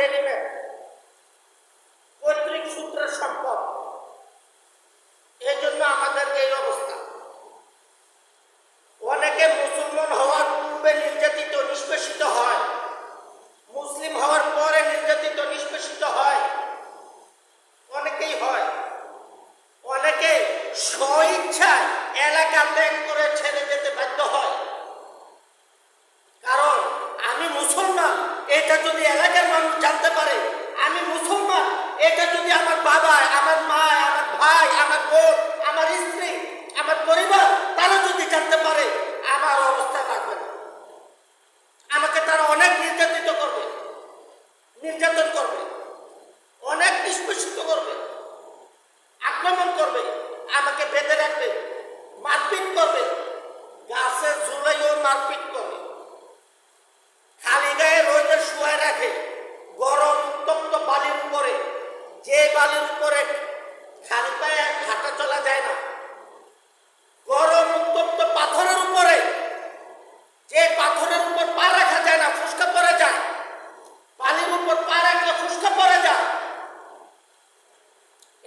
elini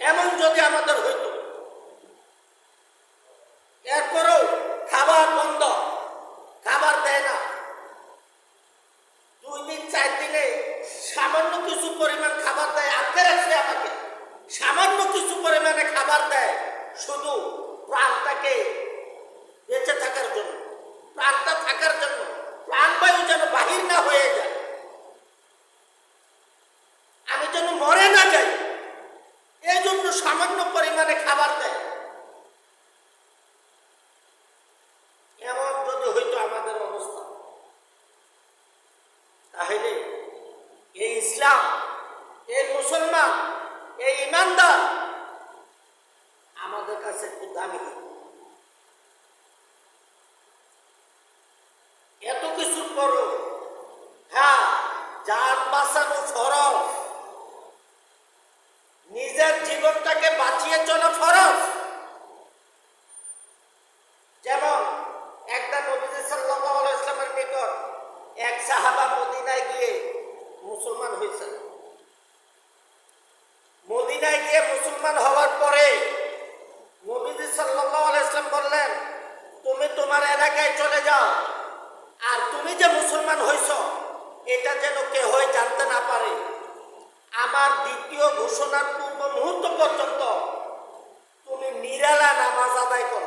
এমন যদি আমাদের হইতো ইসলাম এই মুসলমান এই ইমানদার আমাদের কাছে খুব দামি তুমি যে মুসলমান হয়েছ এটা যেন কেহই জানতে না পারে। আমার দ্বিতীয় ঘোষণার পূর্ব মুহূর্ত পর্যন্ত তুমি নিরালা নামাজ আদায় করো।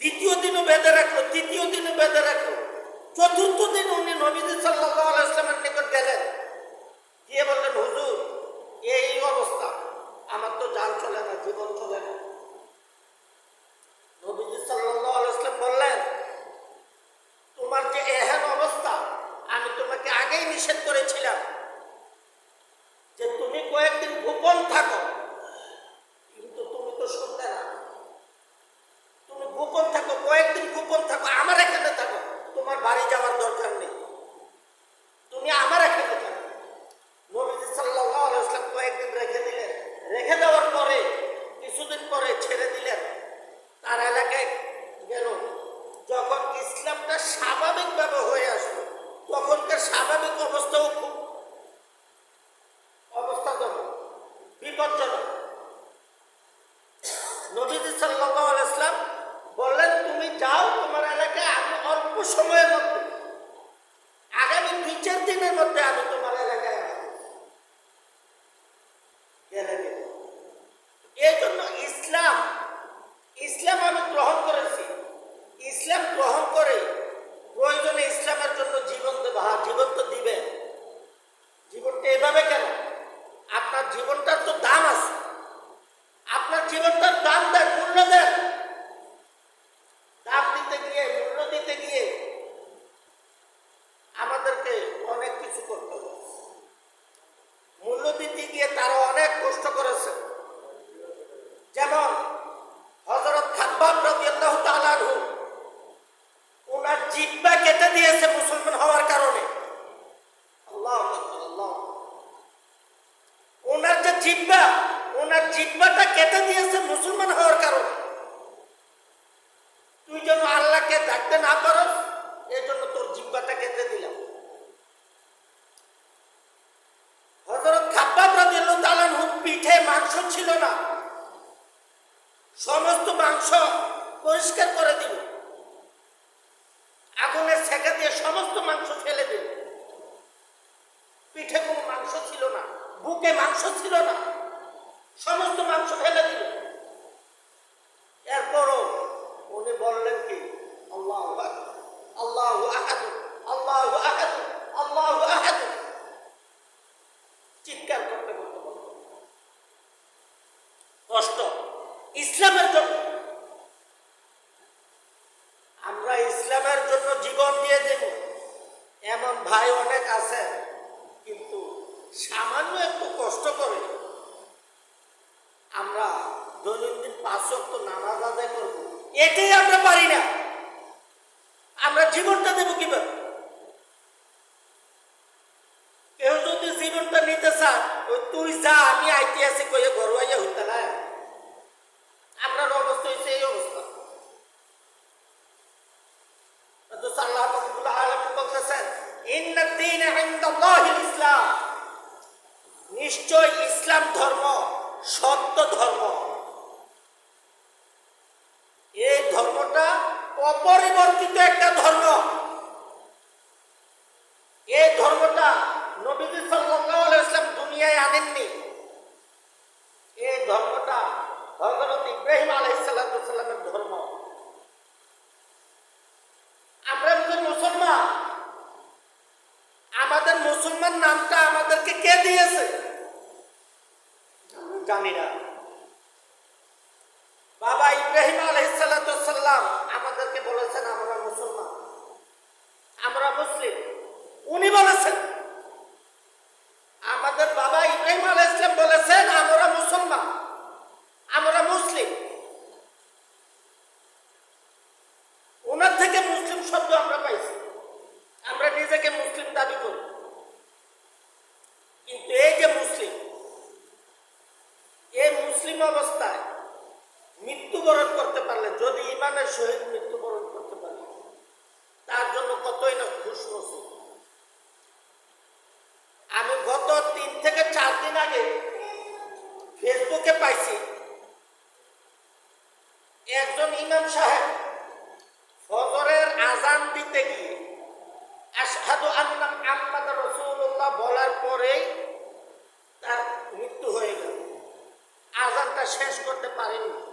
দ্বিতীয় দিনও বেঁধে রাখল তৃতীয় দিনও বেঁধে রাখল চতুর্থ দিন উনি নবীজি সাল্লাহামের নিকট গেলেন। গিয়ে বললেন, হুজুর, এই অবস্থা। আমার তো জাল চলে না, জীবন চলে না। এমন ভাই অনেক আছে, কিন্তু সামান্য একটু কষ্ট করে আমরা দৈনন্দিন পাঁচ তো নামাজ আদায় করব। এটাই আমরা পারি না। আমরা জীবনটা দেবো কীভাবে? সত্য ধর্ম। এই ধর্মটা অপরিবর্তিত পারেনি।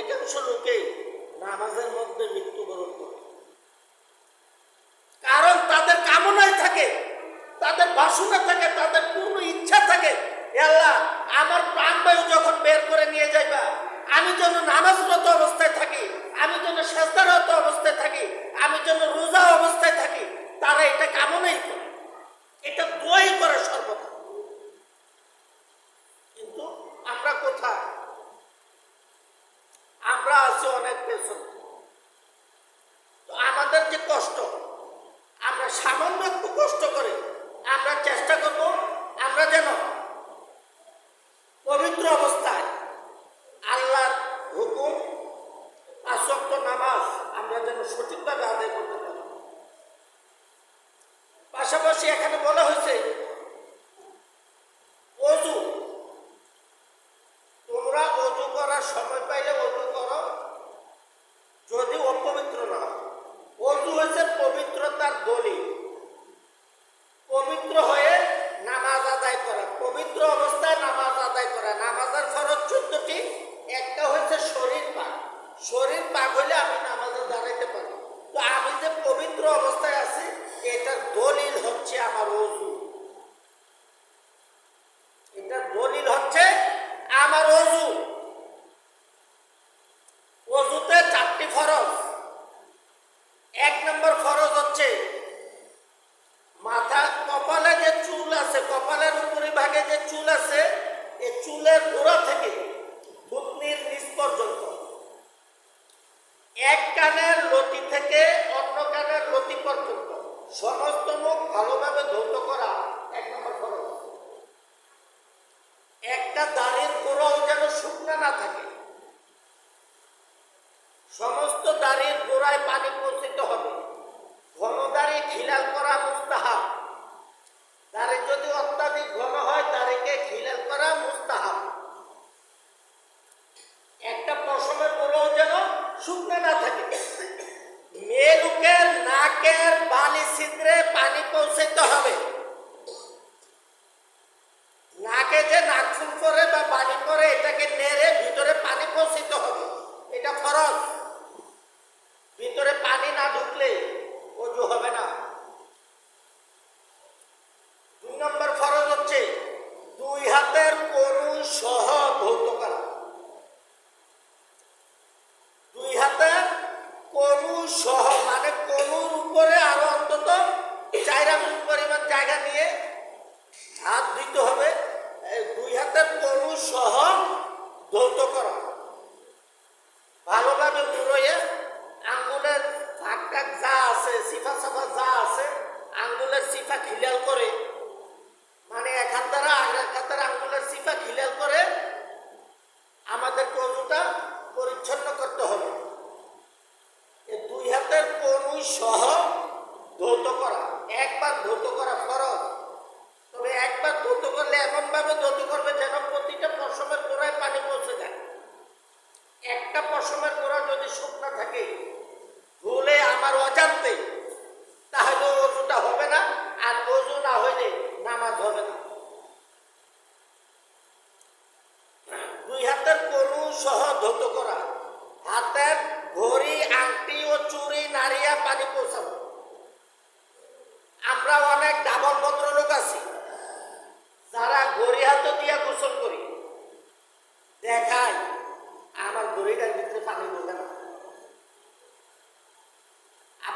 অধিকাংশ লোকে নামাজের মধ্যে মৃত্যুবরণ করে। কারণ তাদের কামনায় থাকে, তাদের বাসনা থাকে, তাদের পূর্ণ ইচ্ছা থাকে আল্লাহ, আমার প্রাণবায়ু যখন বের করে নিয়ে যাইবা, আমি যেন নামাজরত অবস্থায় থাকি, আমি যেন সাজদারত অবস্থায় থাকি, আমি যেন রোজা অবস্থায় থাকি, তারা এটা কামনাই করে। এটা দোয়াই করে চেষ্টা করব? আমরা যেন পবিত্র অবস্থা সমস্ত দাঁড়ির গোড়ায় পানি পৌঁছিত হবে। ঘন দাঁড়ি খিলাল করা মুস্তাহাব। দাড়ি যদি অত্যাধিক ঘন হয়, দাঁড়িকে খিলাল করা মুস্তাহাব। একটা পশমের গোড়াও যেন শুকনে না থাকে। মেয়ে লোকের নাকের বালি ছিদ্রে পানি পৌঁছাইতে হবে।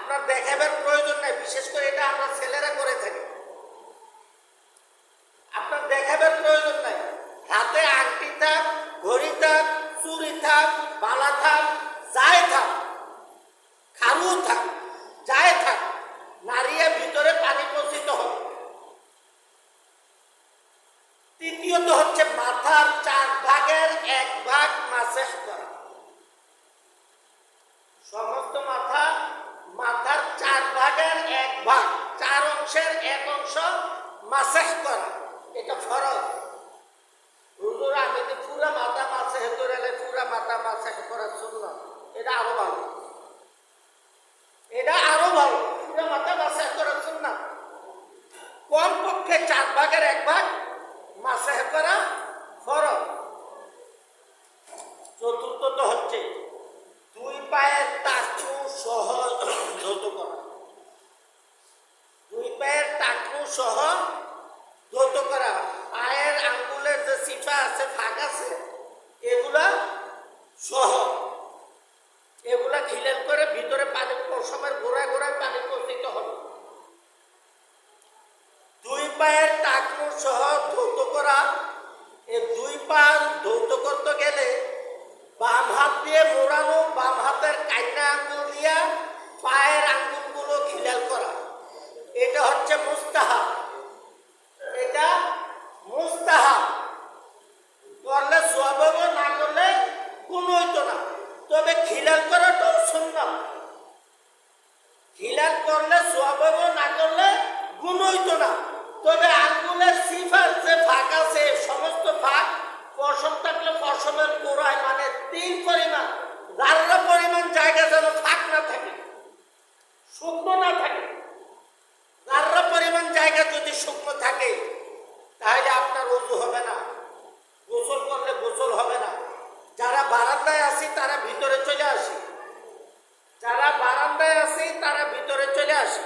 আপনার দেখাবার প্রয়োজন নাই বিশেষ করে এটা আমরা ছেলেরা করে থাকি। Đau. কাইনা আঙ্গুল দিয়া পায়ের আঙ্গুলগুলো খিলাল করা। এটা হচ্ছে মুস্তাহাব। তাহলে আপনার উজু হবে না। গোসল করলে গোসল হবে না। যারা বারান্দায় আসি তারা ভিতরে চলে আসে। যারা বারান্দায় আসি তারা ভিতরে চলে আসে।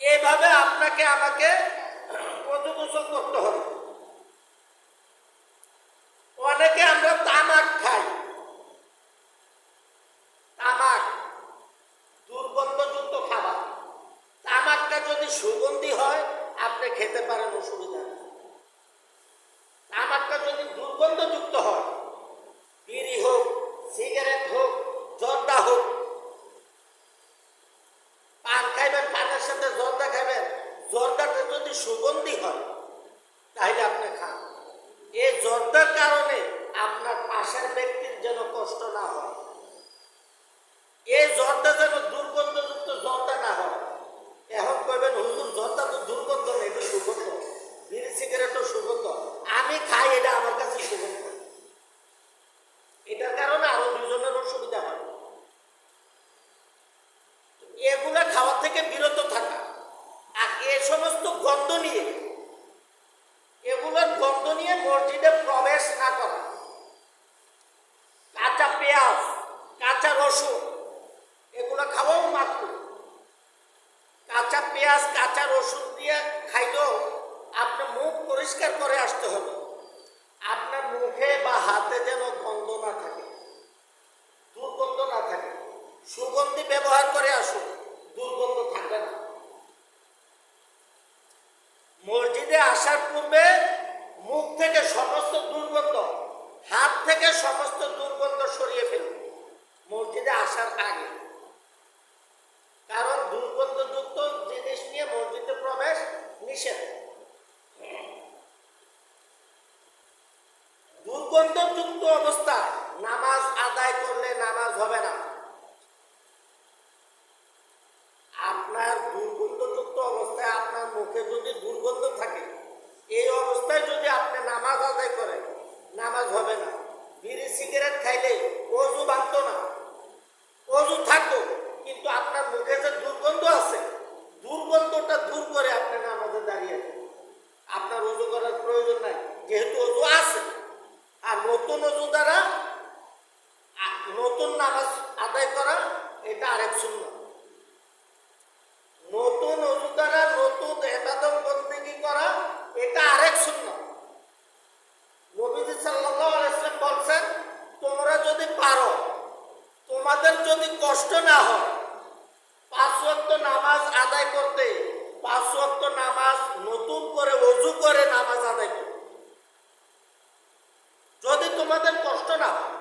এইভাবে আপনাকে, আমাকে কদু গোসল করতে হবে। অনেকে আমরা তামাক খাই তামাক দুর্গন্ধযুক্ত খাবার তামাকটা যদি সুগন্ধি হয় আপনি খেতে পারেন অসুবিধা নেই তামাকটা যদি দুর্গন্ধযুক্ত হয় বিড়ি হোক সিগারেট হোক জর্দা হোক পান খাইবেন পানের সাথে জর্দা খাবেন জর্দাটা যদি সুগন্ধি হয়, তাহলে আপনি খান। এই জর্দার কারণে আপনার পাশের ব্যক্তির যেন কষ্ট না হয় এই জর্দা যেন দুর্গন্ধযুক্ত জর্দা না হয় এখন কইবেন হুজুর জর্দা তো দুর্গন্ধ না এটা সুগন্ধ বিড়ি সিগারেটও সুগন্ধ আমি খাই এটা আমার কাছে সুগন্ধ এটার কারণে আরও দুজনের অসুবিধা হয় এগুলা খাওয়া থেকে বিরত থাকা আর এ সমস্ত গন্ধ নিয়ে এগুলোর গন্ধ নিয়ে মসজিদে প্রবেশ না করা কাঁচা পেঁয়াজ কাঁচা রসুন এগুলো খাওয়াও মাত্র কাঁচা পেঁয়াজ, কাঁচা রসুন দিয়ে খাইলেও আপনার মুখ পরিষ্কার করে আসতে হবে। আপনার মুখে বা হাতে যেন গন্ধ না থাকে, দুর্গন্ধ না থাকে। সুগন্ধি ব্যবহার করে আসুন, দুর্গন্ধ থাকবে না। মসজিদে আসার পূর্বে মুখ থেকে সমস্ত দুর্গন্ধ, হাত থেকে সমস্ত দুর্গন্ধ সরিয়ে ফেলুন। মসজিদে আসার আগে। কারণ দুর্গন্ধযুক্ত জিনিস নিয়ে মসজিদে প্রবেশ নিষেধ। দুর্গন্ধযুক্ত অবস্থায় নামাজ আদায় করলে নামাজ হবে না আপনার দুর্গন্ধযুক্ত অবস্থায় আপনার মুখে যদি দুর্গন্ধ থাকে এই অবস্থায় যদি আপনি নামাজ আদায় করেন নামাজ হবে না বিড়ি সিগারেট খাইলে অজু ভাঙত না অজু থাকতো কিন্তু আপনার মুখে যে দুর্গন্ধ আছে দুর্গন্ধটা দূর করে আপনি নামাজে দাঁড়িয়ে যান। আপনার অজু করার প্রয়োজন নাই যেহেতু অজু আছে আর নতুন অজু দ্বারা আ- নতুন নামাজ আদায় করা এটা আরেক শূন্য নতুন অজু দ্বারা নতুন এবাদত বন্দেগী করা এটা আরেক শূন্য নবীজি সাল্লাল্লাহু আলাইহি ওয়াসাল্লাম বলছেন তোমরা যদি পারো তোমাদের যদি কষ্ট না হয় পাঁচ ওয়াক্ত নামাজ আদায় করতে পাঁচ ওয়াক্ত নামাজ নতুন করে অজু করে নামাজ আদায় করো যদি তোমাদের কষ্ট না হয়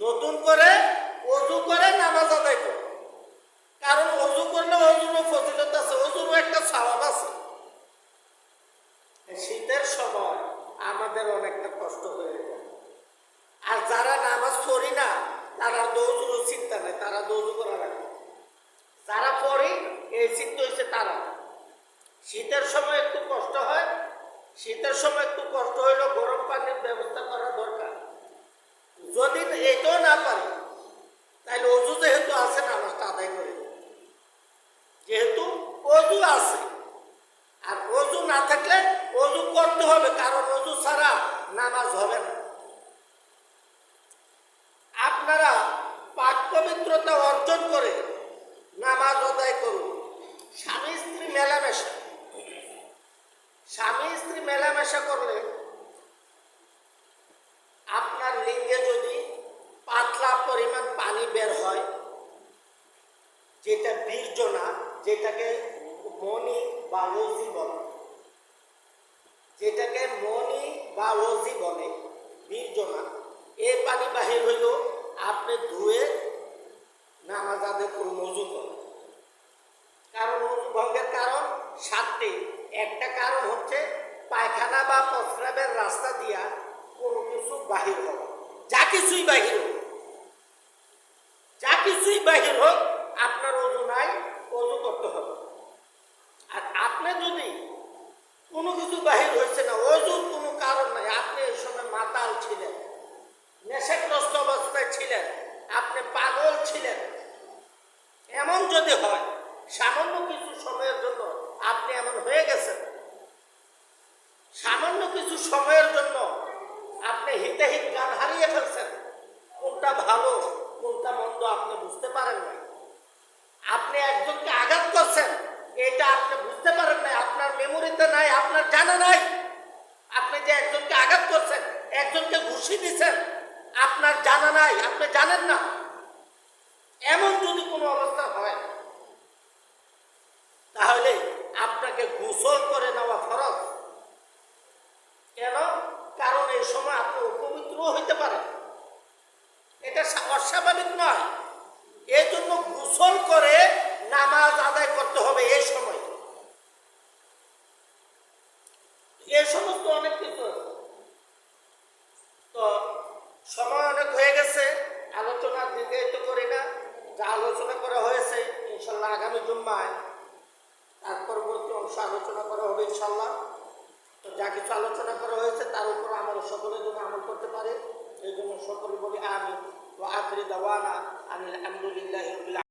নতুন করে অজু করে নামাজ আদায় করো কারণ অজু করলে অজুরও ফজিলত আছে অজুরও একটা স্বভাব আছে শীতের সময় আমাদের অনেকটা কষ্ট হয়ে যায় আর যারা নামাজ পড়ি না তারা দৌজুরও চিন্তা নেই তারা দৌজু করা রাখে যারা চিন্তা হয়েছে তারা। শীতের সময় একটু কষ্ট হয়, শীতের সময় একটু কষ্ট হইলেও গরম পানির ব্যবস্থা করা দরকার। যদি এটাও না পারে, তাহলে অজু যেহেতু আছে নামাজটা আদায় করে। যেহেতু অজু আছে, আর অজু না থাকলে অজু করতে হবে, কারণ অজু ছাড়া নামাজ হবে না। আপনারা পাক পবিত্রতা অর্জন করে নামাজ আদায় করুন। স্বামী স্ত্রী মেলামেশা। স্বামী স্ত্রী মেলামেশা করলে আপনার লিঙ্গে যদি পাতলা পরিমাণ পানি বের হয়, যেটা বীর্য না যেটাকে মনি বা ওজি বলে, যেটাকে মনি বা ওজি বলে বীর্য না এই পানি বাহির হইল আপনি ধুয়ে নামাজ করুন মজু করেন সাতটি। একটা কারণ হচ্ছে পায়খানা বা প্রস্রাবের রাস্তা দিয়া কোনো কিছু বাহির হওয়া। যা কিছুই বাহির হোক। যা কিছুই বাহির হোক আপনাকে গোসল করে নেওয়া ফরজ। কেন? কারণ এই সময় আপনি অপবিত্র হইতে পারে এটা অস্বাভাবিক নয়। এই জন্য গোসল করে নামাজ আদায় করতে হবে এই সময়। এই সমস্ত অনেক কিছু আছে। তো সময় অনেক হয়ে গেছে আলোচনার দিকে তো করি না যা আলোচনা করা হয়েছে ইনশাল্লাহ আগামী জুম্মায় তার পরবর্তী অংশ আলোচনা করা হবে ইনশাল্লাহ তো যা কিছু আলোচনা করা হয়েছে তার সকলের জন্য আমল করতে পারে। এই জন্য সকলে বলি আমি ও আখরি দাওয়ানা আনিল আলহামদুলিল্লাহ